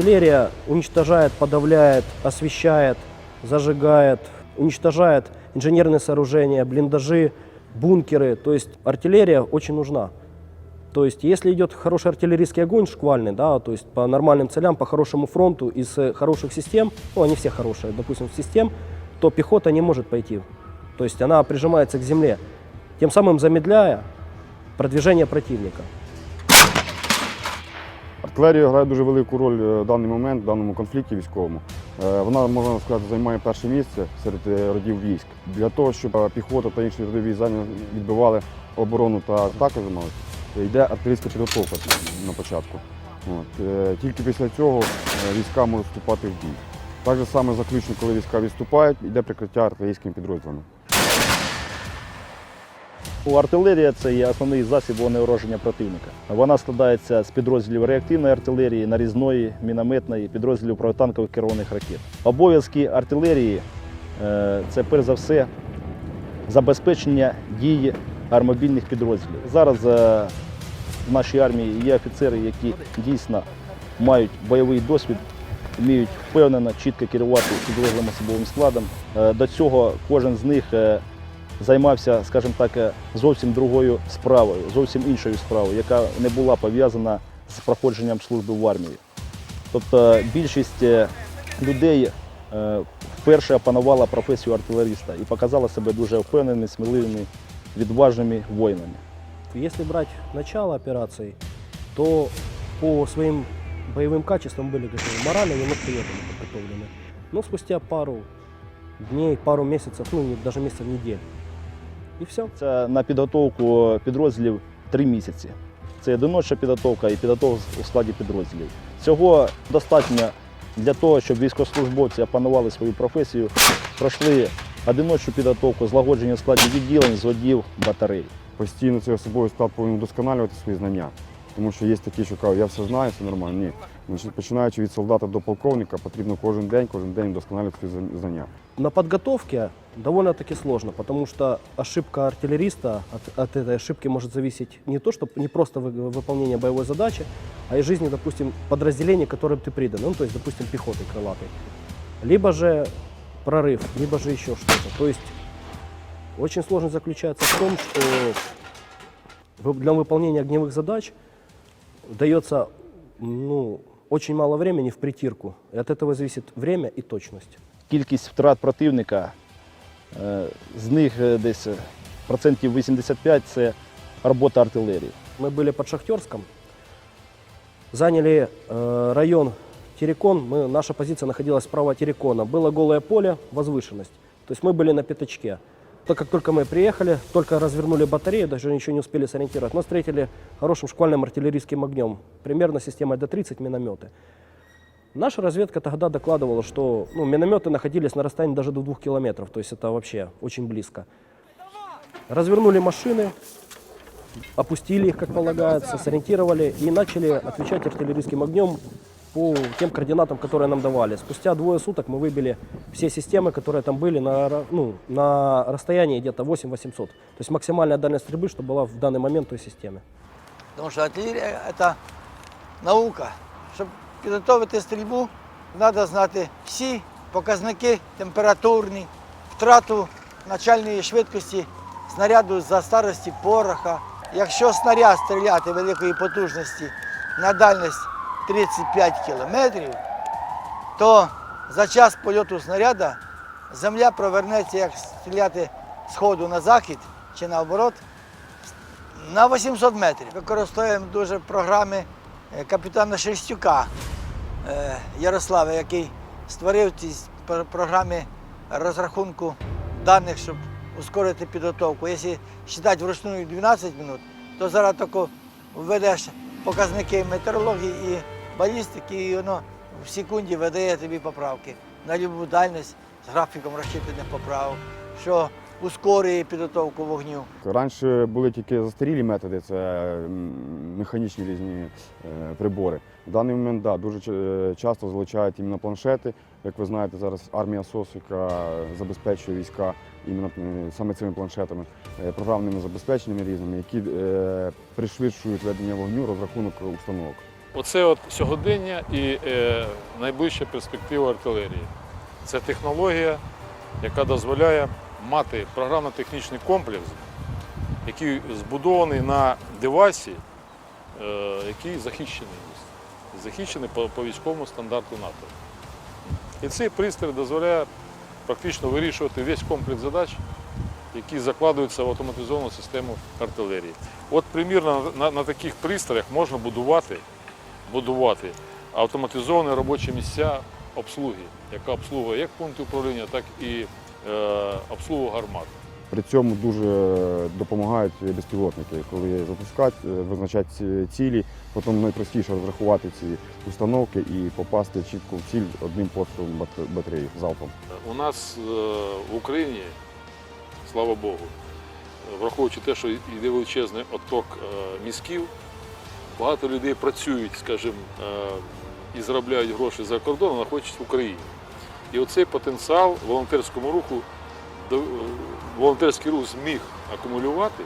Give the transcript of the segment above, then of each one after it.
Артиллерия уничтожает, подавляет, освещает, зажигает, уничтожает инженерные сооружения, блиндажи, бункеры. То есть артиллерия очень нужна. То есть, если идет хороший артиллерийский огонь, шквальный, да, то есть по нормальным целям, по хорошему фронту из э, хороших систем, ну, они все хорошие, допустим, систем, то пехота не может пойти. То есть она прижимается к земле, тем самым замедляя продвижение противника. Артилерія грає дуже велику роль е, в даний момент, в даному конфлікті військовому. Е, Вона, можна сказати, займає перше місце серед е, родів військ. Для того, щоб піхота та інші родові зайня відбивали оборону та атаки займалися, йде артилерійська підготовка на початку. От. Тільки після цього війська можуть вступати в бій. Так же заключно, коли війська відступають, йде прикриття артилерійськими підрозділами. У артилерія це є основний засіб вогнеураження противника. Вона складається з підрозділів реактивної артилерії, нарізної, мінометної, підрозділів протитанкових керованих ракет. Обов'язки артилерії е, це перш за все забезпечення дії армобільних підрозділів. Зараз е, в нашій армії є офіцери, які дійсно мають бойовий досвід, вміють впевнено, чітко керувати підрозділом особовим складом. Е, До цього кожен з них займався, скажімо так, е, зовсім другою справою, зовсім іншою справою, яка не була пов'язана з проходженням служби в армії. Тобто більшість е, людей е, вперше опанувала професію артилеріста і показала себе дуже впевненими, сміливими, відважними воїнами. Если брать начало операции, то по своим боевым качествам были готовы. Морально немножко не были подготовлены. Но спустя пару дней, пару месяцев, ну не- даже месяцев, недель. И все. Це на підготовку підрозділів три місяці. Це одиноча підготовка і підготовка у складі підрозділів. Цього достатньо для того, щоб військовослужбовці опанували свою професію, пройшли одиночну підготовку, злагодження складів відділень, зводів, батарей. Постійно цей особовий склад повинен вдосконалювати свої знання. Тому що є такі, що кажуть, я все знаю, все нормально. Ні. Значить, починаючи від солдата до полковника, потрібно кожен день, кожен день вдосконалювати свої знання. На подготовке довольно-таки сложно, потому что ошибка артиллериста, от, от этой ошибки может зависеть не то, что не просто вы- выполнение боевой задачи, а и жизни, допустим, подразделения, которым ты придан, ну, то есть, допустим, пехоты крылатой. Либо же прорыв, либо же еще что-то. То есть очень сложность заключается в том, что вы- для выполнения огневых задач дается ну, очень мало времени в притирку. И от этого зависит время и точность. Кількість втрат противника, е, з них е, десь е, процентів 85 це робота артилерії. Мы были под Шахтерском, заняли э, район Терекон. Мы, наша позиция находилась справа Терекона. Было голое поле, возвышенность. То есть мы были на пятачке. Так как только мы приехали, только развернули батарею, даже ничего не успели сориентировать, нас встретили хорошим шквальным артиллерийским огнем, примерно системой Д-30 минометы. Наша разведка тогда докладывала, что ну, минометы находились на расстоянии даже до двух километров, то есть это вообще очень близко. Развернули машины, опустили их, как полагается, сориентировали и начали отвечать артиллерийским огнем по тем координатам, которые нам давали. Спустя двое суток мы выбили все системы, которые там были на, ра- ну, на расстоянии где-то 8-800. То есть максимальная дальность стрельбы, что была в данный момент той системе. Тому що артилерія це наука. Щоб підготовити стрільбу, треба знати всі показники температурні, втрату начальної швидкості снаряду за старості пороха. Якщо снаряд стріляти великої потужності на дальність 35 кілометрів, то за час польоту снаряда земля провернеться, як стріляти з ходу на захід чи наоборот, на 800 метрів. Використовуємо дуже програми е, капітана Шерстюка е, Ярослава, який створив ці програми розрахунку даних, щоб ускорити підготовку. Якщо вважати вручну 12 минут, то зараз тільки введеш показники метеорології і балістики, і воно в секунді видає тобі поправки на любу дальність з графіком розчитаних поправок, що ускорює підготовку вогню. Раніше були тільки застарілі методи, це механічні різні е, прибори. В даний момент да, дуже е, часто залучають іменно планшети. Як ви знаєте, зараз армія СОС, яка забезпечує війська іменно е, саме цими планшетами, е, програмними забезпеченнями різними, які е, пришвидшують ведення вогню, розрахунок установок. Оце от сьогодення і е, найближча перспектива артилерії. Це технологія, яка дозволяє мати програмно-технічний комплекс, який збудований на девайсі, е, який захищений. Захищений по, по військовому стандарту НАТО. І цей пристрій дозволяє практично вирішувати весь комплекс задач, які закладуються в автоматизовану систему артилерії. От примірно на, на таких пристроях можна будувати, будувати автоматизовані робочі місця обслуги, яка обслуговує як пункти управління, так і е, обслугу гармат. При цьому дуже допомагають безпілотники, коли запускати, е, визначати цілі, потім найпростіше розрахувати ці установки і попасти чітко в ціль одним пострілом батареї залпом. У нас е, в Україні, слава Богу, враховуючи те, що йде величезний отток мізків, багато людей працюють, скажімо, е, і заробляють гроші за кордоном, знаходячись в Україні. І оцей потенціал волонтерському руху, е, волонтерський рух зміг акумулювати,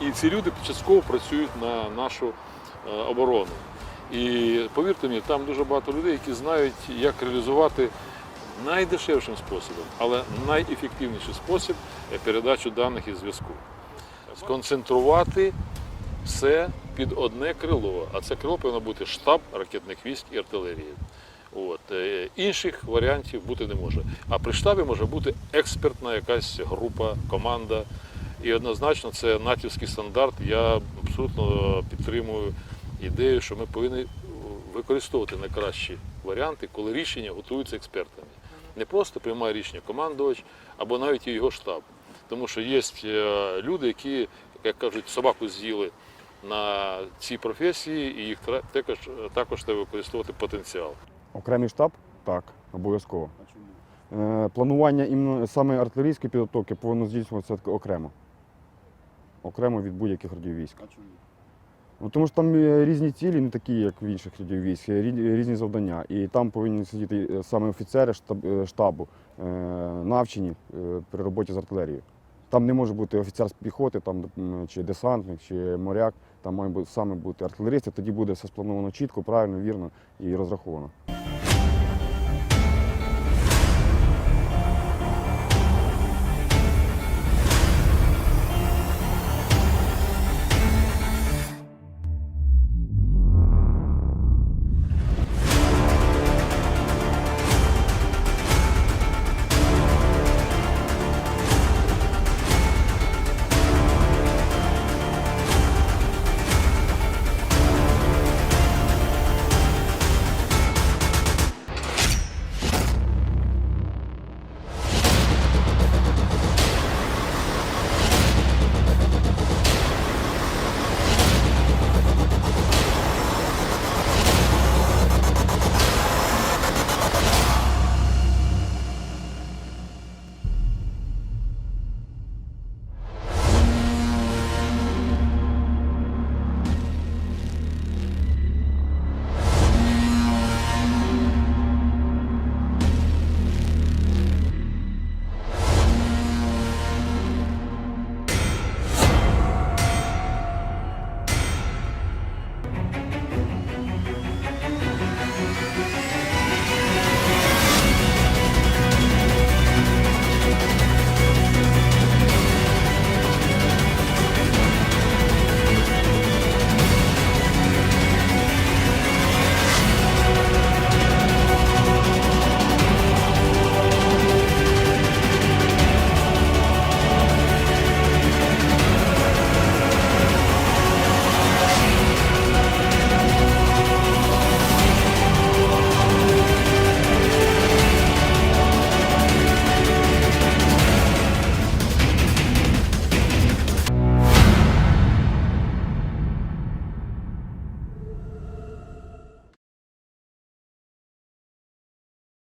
і ці люди частково працюють на нашу е, оборону. І повірте мені, там дуже багато людей, які знають, як реалізувати найдешевшим способом, але найефективніший спосіб передачу даних і зв'язку. Сконцентрувати все під одне крило, а це крило повинно бути штаб ракетних військ і артилерії. От. е, Інших варіантів бути не може. А при штабі може бути експертна якась група, команда. І однозначно це натівський стандарт. Я абсолютно підтримую ідею, що ми повинні використовувати найкращі варіанти, коли рішення готуються експертами. Не просто приймає рішення командувач або навіть його штаб. Тому що є е, люди, які, як кажуть, собаку з'їли на цій професії, і їх також, також треба використовувати потенціал. Окремий штаб так, обов'язково. Е, Планування іменно саме артилерійської підготовки повинно здійснюватися окремо. Окремо від будь-яких родів військ. Ну, тому що там е, різні цілі, не такі, як в інших родів військ, е, різні завдання. І там повинні сидіти саме офіцери штабу, навчені при роботі з артилерією. Там не може бути офіцер з піхоти, там, чи десантник, чи моряк. Там має бути саме бути артилерист, і тоді буде все сплановано чітко, правильно, вірно і розраховано.